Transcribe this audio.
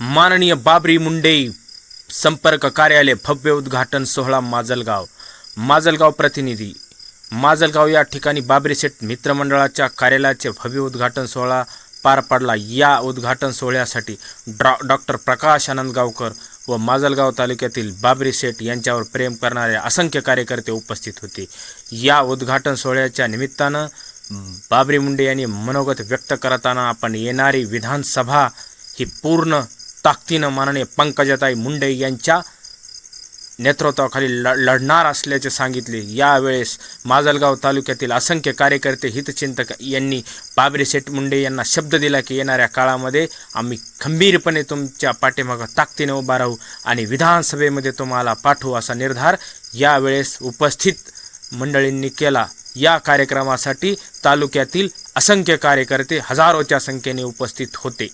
माननीय बाबरी मुंडे संपर्क कार्यालय भव्य उद्घाटन सोहळा माजलगाव. माजलगाव प्रतिनिधी. माजलगाव या ठिकाणी बाबरी सेठ मित्रमंडळाच्या कार्यालयाचे भव्य उद्घाटन सोहळा पार पडला. या उद्घाटन सोहळ्यासाठी डॉ डॉक्टर प्रकाश आनंद गावकर व माजलगाव तालुक्यातील बाबरी शेठ यांच्यावर प्रेम करणारे असंख्य कार्यकर्ते उपस्थित होते. या उद्घाटन सोहळ्याच्या निमित्तानं बाबरी मुंडे यांनी मनोगत व्यक्त करताना आपण येणारी विधानसभा ही पूर्ण ताकदीनं माननीय पंकजाताई मुंडे यांच्या नेतृत्वाखाली ल लढणार असल्याचे सांगितले. यावेळेस माजलगाव तालुक्यातील असंख्य कार्यकर्ते हितचिंतक यांनी बाबरी सेठ मुंडे यांना शब्द दिला की येणाऱ्या काळामध्ये आम्ही खंबीरपणे तुमच्या पाठीमागं ताकदीने उभा राहू आणि विधानसभेमध्ये तुम्हाला पाठवू असा निर्धार यावेळेस उपस्थित मंडळींनी केला. या कार्यक्रमासाठी तालुक्यातील असंख्य कार्यकर्ते हजारोच्या संख्येने उपस्थित होते.